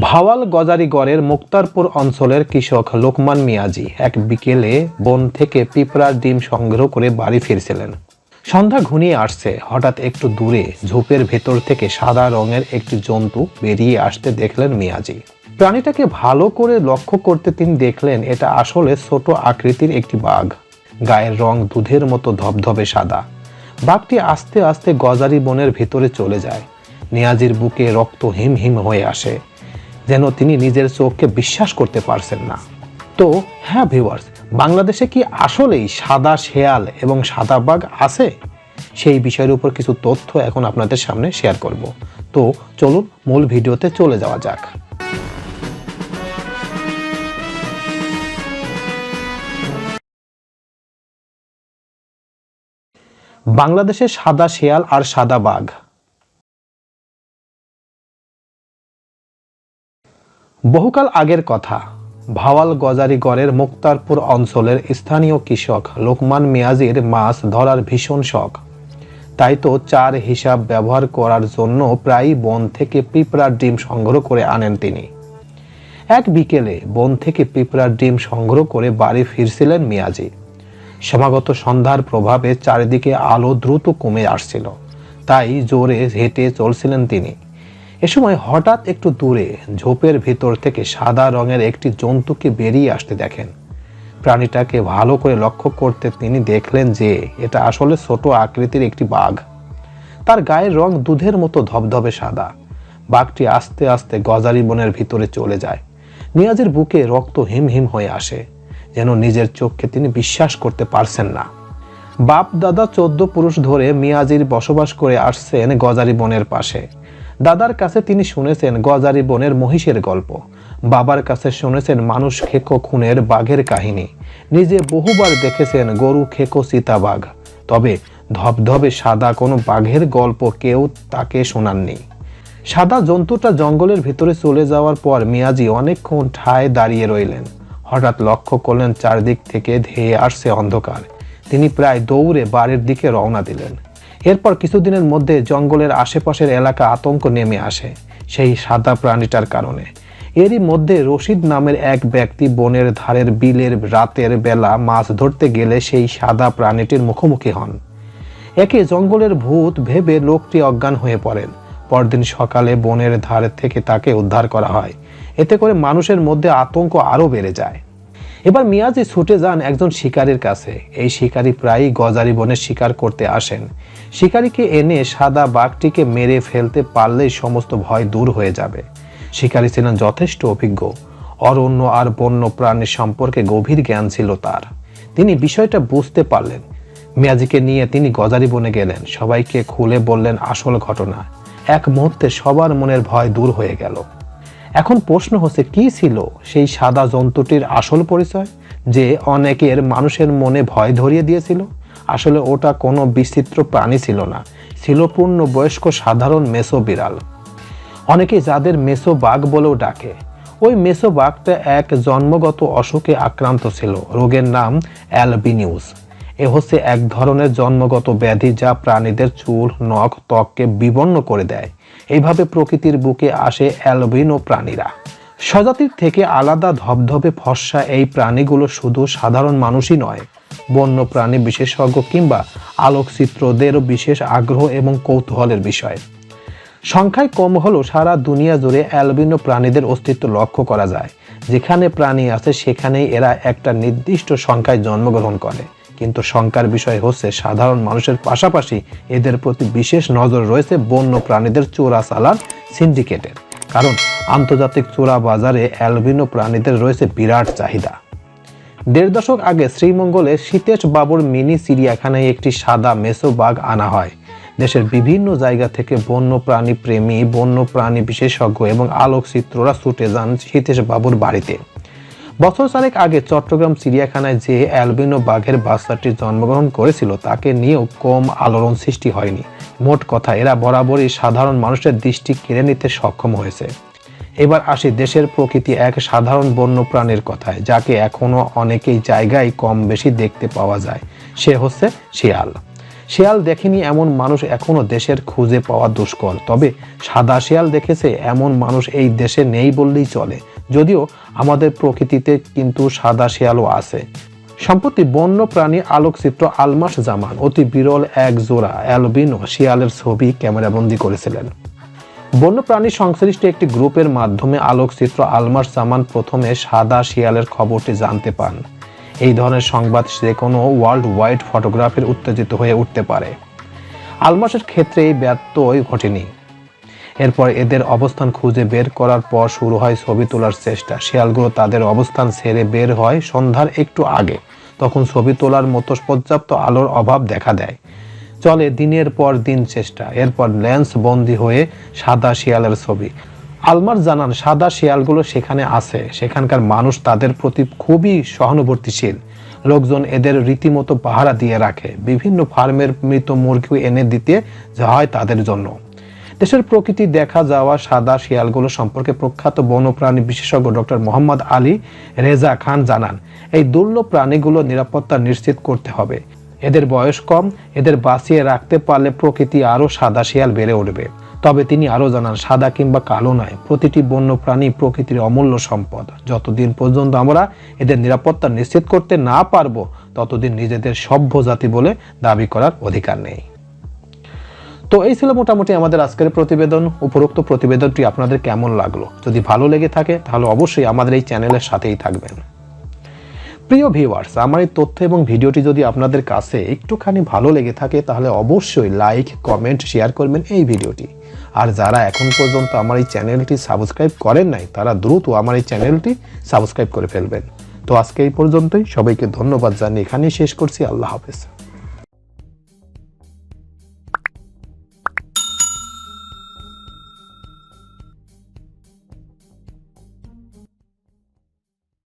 ভাওয়াল গজারিগড়ের মুক্তারপুর অঞ্চলের কৃষক লোকমান মিয়াজি এক বিকেলে বন থেকে পিঁপড়ার ডিম সংগ্রহ করে বাড়ি ফিরছিলেন। সন্ধ্যা ঘনিয়ে আসছে। হঠাৎ একটু দূরে ঝোপের ভেতর থেকে সাদা রঙের একটি জন্তু বেরিয়ে আসতে দেখলেন মিয়াজি। প্রাণীটাকে ভালো করে লক্ষ্য করতে তিনি দেখলেন এটা আসলে ছোট আকৃতির একটি বাঘ। গায়ের রং দুধের মতো ধবধবে সাদা। বাঘটি আস্তে আস্তে গজারি বনের ভেতরে চলে যায়। নিয়াজির বুকে রক্ত হিম হিম হয়ে আসে। যেন তিনি নিজের চোখকে বিশ্বাস করতে পারছেন না। তো হ্যাঁ ভিউয়ার্স বাংলাদেশে কি আসলেই সাদা শেয়াল এবং সাদা বাঘ আছে? সেই বিষয়ের উপর কিছু তথ্য এখন আপনাদের সামনে শেয়ার করব। তো, চলুন মূল ভিডিওতে চলে যাওয়া যাক। বাংলাদেশে সাদা শেয়াল আর সাদা বাঘ। বহুকাল আগের কথা, ভাওয়াল গজারিগড়ের মুক্তারপুর অঞ্চলের স্থানীয় কৃষক লোকমান মিয়াজির মাছ ধরার ভীষণ শখ। তাই তো চার হিসাব ব্যবহার করার জন্য প্রায়ই বন থেকে পিঁপড়ার ডিম সংগ্রহ করে আনেন তিনি। এক বিকেলে বন থেকে পিঁপড়ার ডিম সংগ্রহ করে বাড়ি ফিরছিলেন মিয়াজি। সমাগত সন্ধ্যার প্রভাবে চারিদিকে আলো দ্রুত কমে আসছিল। তাই জোরে হেঁটে চলছিলেন তিনি। এ সময় হঠাৎ একটু দূরে, ঝোপের ভিতর থেকে সাদা রঙের একটি জন্তুকে বেরিয়ে আসতে দেখেন। প্রাণীটাকে ভালো করে লক্ষ্য করতে তিনি দেখলেন যে এটা আসলে ছোট আকৃতির একটি বাঘ। তার গায়ের রং দুধের মতো ধবধবে সাদা। বাঘটি আস্তে আস্তে গজারি বনের ভিতরে চলে যায়। নিয়াজের বুকে রক্ত হিম হিম হয়ে আসে, যেন নিজের চোখকে তিনি বিশ্বাস করতে পারছেন না। বাপ দাদা চোদ্দ পুরুষ ধরে মিয়াজির বসবাস করে আসছেন গজারি বনের পাশে। দাদার কাছে তিনি শুনেছেন গজারি বনের মহিষের গল্প। বাবার কাছে শুনেছেন মানুষ খেকো খুনের বাঘের কাহিনী। নিজে বহুবার দেখেছেন গরু খেকো চিতাবাঘ তবে ধবধবে সাদা কোনো বাঘের গল্প কেউ তাকে শোনাননি। সাদা জন্তুটা জঙ্গলের ভিতরে চলে যাওয়ার পর মিয়াজি অনেকক্ষণ ঠায় দাঁড়িয়ে রইলেন। হঠাৎ লক্ষ্য করলেন চারদিক থেকে ধেয়ে আসছে অন্ধকার। তিনি প্রায় দৌড়ে বাড়ির দিকে রওনা দিলেন। এরপর কিছুদিনের মধ্যে জঙ্গলের আশেপাশের এলাকা আতঙ্ক নেমে আসে, সেই সাদা প্রাণীটার কারণে। এরই মধ্যে রশিদ নামের এক ব্যক্তি বনের ধারের বিলের রাতের বেলা মাছ ধরতে গেলে সেই সাদা প্রাণীটির মুখোমুখি হন। একে জঙ্গলের ভূত ভেবে লোকটি অজ্ঞান হয়ে পড়েন। পরদিন সকালে বনের ধার থেকে তাকে উদ্ধার করা হয়। এতে করে মানুষের মধ্যে আতঙ্ক আরও বেড়ে যায়। এবার মিয়াজি ছুটে যান একজন শিকারীর কাছে। এই শিকারী প্রায়ই গজারি বনে শিকার করতে আসেন। শিকারীকে এনে সাদা বাঘটিকে মেরে ফেলতে পারলেই সমস্ত ভয় দূর হয়ে যাবে। শিকারী ছিলেন যথেষ্ট অভিজ্ঞ। অরণ্য আর বন্য প্রাণীর সম্পর্কে গভীর জ্ঞান ছিল তার। তিনি বিষয়টা বুঝতে পারলেন। মিয়াজিকে নিয়ে তিনি গজারি বনে গেলেন। সবাইকে খুলে বললেন, আসল ঘটনা। এক মুহূর্তে সবার মনের ভয় দূর হয়ে গেল। এখন প্রশ্ন হচ্ছে, কি ছিল সেই সাদা জন্তুটির আসল পরিচয় যে অনেকের মানুষের মনে ভয় ধরিয়ে দিয়েছিল? আসলে ওটা কোনো বিচিত্র প্রাণী ছিল না, ছিল পূর্ণ বয়স্ক সাধারণ মেসো বিড়াল। অনেকে যাদের মেসো বাঘ বলেও ডাকে। ওই মেসো বাঘটা এক জন্মগত অসুখে আক্রান্ত ছিল, রোগের নাম অ্যালবিনিউস। এ হচ্ছে এক ধরনের জন্মগত ব্যাধি যা প্রাণীদের চুল, নখ, ত্বককে বিবর্ণ করে দেয়। এইভাবে প্রকৃতির বুকে আসে অ্যালবিনো প্রাণীরা। স্বজাতির থেকে আলাদা ধবধবে ফর্সা এই প্রাণীগুলো শুধু সাধারণ মানুষই নয়, বন্য প্রাণী বিশেষজ্ঞ কিংবা আলোকচিত্রদেরও বিশেষ আগ্রহ এবং কৌতূহলের বিষয়। সংখ্যায় কম হলেও সারা দুনিয়া জুড়ে অ্যালবিনো প্রাণীদের অস্তিত্ব লক্ষ্য করা যায়। যেখানে প্রাণী আছে সেখানেই এরা একটা নির্দিষ্ট সংখ্যায় জন্মগ্রহণ করে। কিন্তু শঙ্কার বিষয় হচ্ছে, সাধারণ মানুষের পাশাপাশি এদের প্রতি বিশেষ নজর রয়েছে বন্য প্রাণীদের চোরা চালান সিন্ডিকেটের। কারণ আন্তর্জাতিক চোরা বাজারে অ্যালবিনো প্রাণীদের রয়েছে বিরাট চাহিদা। দেড় দশক আগে শ্রীমঙ্গলে সীতেশ বাবুর মিনি চিড়িয়াখানায় একটি সাদা মেসো বাঘ আনা হয়। দেশের বিভিন্ন জায়গা থেকে বন্য প্রাণী প্রেমী বন্য প্রাণী বিশেষজ্ঞ এবং আলোকচিত্ররা ছুটে যান সীতেশ বাবুর বাড়িতে। বছর চারেক আগে চট্টগ্রাম চিড়িয়াখানায় যে অ্যালবিনো বাঘের বাচ্চাটি জন্মগ্রহণ করেছিল, তাকে নিয়েও কম আলোড়ন সৃষ্টি হয়নি। মোট কথা, এরা বরাবরই সাধারণ মানুষের দৃষ্টি কেড়ে নিতে সক্ষম হয়েছে। এবার আসি দেশের প্রকৃতি এক সাধারণ বন্য প্রাণীর কথায়, যাকে এখনও অনেকেই জায়গায় কম বেশি দেখতে পাওয়া যায়। সে হচ্ছে শিয়াল। শিয়াল দেখেনি এমন মানুষ এখনও দেশের খুঁজে পাওয়া দুষ্কর, তবে সাদা শিয়াল দেখেছে এমন মানুষ এই দেশে নেই বললেই চলে। যদিও আমাদের প্রকৃতিতে কিন্তু সাদা শিয়ালও আছে। সম্প্রতি বন্য প্রাণী আলোকচিত্র আলমাস জামান অতি বিরল এক জোড়া অ্যালবিনো শিয়ালের ছবি ক্যামেরাবন্দি করেছিলেন। বন্যপ্রাণী সংশ্লিষ্ট একটি গ্রুপের মাধ্যমে আলোকচিত্র আলমাস জামান প্রথমে সাদা শিয়ালের খবরটি জানতে পান। এই ধরনের সংবাদ যে কোনো ওয়ার্ল্ড ওয়াইড ফটোগ্রাফির উত্তেজিত হয়ে উঠতে পারে। আলমাসের ক্ষেত্রে এই ব্যত্যয় ঘটেনি। এরপর এদের অবস্থান খুঁজে বের করার পর শুরু হয় ছবি তোলার চেষ্টা। শিয়ালগুলো তাদের অবস্থান ছেড়ে বের হয় সন্ধ্যার একটু আগে। তখন ছবি তোলার মতো পর্যাপ্ত আলোর অভাব দেখা দেয়। চলে দিনের পর দিন চেষ্টা। এরপর লেন্স বন্দি হয়ে সাদা শিয়ালের ছবি। আলমার জানান, সাদা শিয়ালগুলো সেখানে আছে। সেখানকার মানুষ তাদের প্রতি খুবই সহানুভূতিশীল। লোকজন এদের রীতিমতো পাহারা দিয়ে রাখে। বিভিন্ন ফার্মের মৃত মুরগি এনে দিতে হয় তাদের জন্য। দেশের প্রকৃতি দেখা যাওয়া সাদা শিয়ালগুলো সম্পর্কে প্রখ্যাত বন্যপ্রাণী বিশেষজ্ঞ ডক্টর মোহাম্মদ আলী রেজা খান জানান, এই দুর্লভ প্রাণীগুলো নিরাপত্তা নিশ্চিত করতে হবে। এদের বয়স কম, এদের বাঁচিয়ে রাখতে পারলে প্রকৃতি আরও সাদা শিয়াল বেড়ে উঠবে। তবে তিনি আরও জানান, সাদা কিংবা কালো নয়, প্রতিটি বন্য প্রাণী প্রকৃতির অমূল্য সম্পদ। যতদিন পর্যন্ত আমরা এদের নিরাপত্তা নিশ্চিত করতে না পারব, ততদিন নিজেদের সভ্য জাতি বলে দাবি করার অধিকার নেই। তো এই ছিল মোটামুটি আমাদের আজকের প্রতিবেদন। উপরোক্ত প্রতিবেদনটি আপনাদের কেমন লাগল? যদি ভালো লেগে থাকে, তাহলে অবশ্যই আমাদের এই চ্যানেলের সাথেই থাকবেন। প্রিয় ভিউয়ার্স আমার এই তথ্য এবং ভিডিওটি যদি আপনাদের কাছে একটুখানি ভালো লেগে থাকে, তাহলে অবশ্যই লাইক কমেন্ট শেয়ার করবেন এই ভিডিওটি। আর যারা এখন পর্যন্ত আমার এই চ্যানেলটি সাবস্ক্রাইব করেন নাই, তারা দ্রুত আমার এই চ্যানেলটি সাবস্ক্রাইব করে ফেলবেন। তো আজকে এই পর্যন্তই। সবাইকে ধন্যবাদ জানিয়ে এখানেই শেষ করছি। আল্লাহ হাফেজ।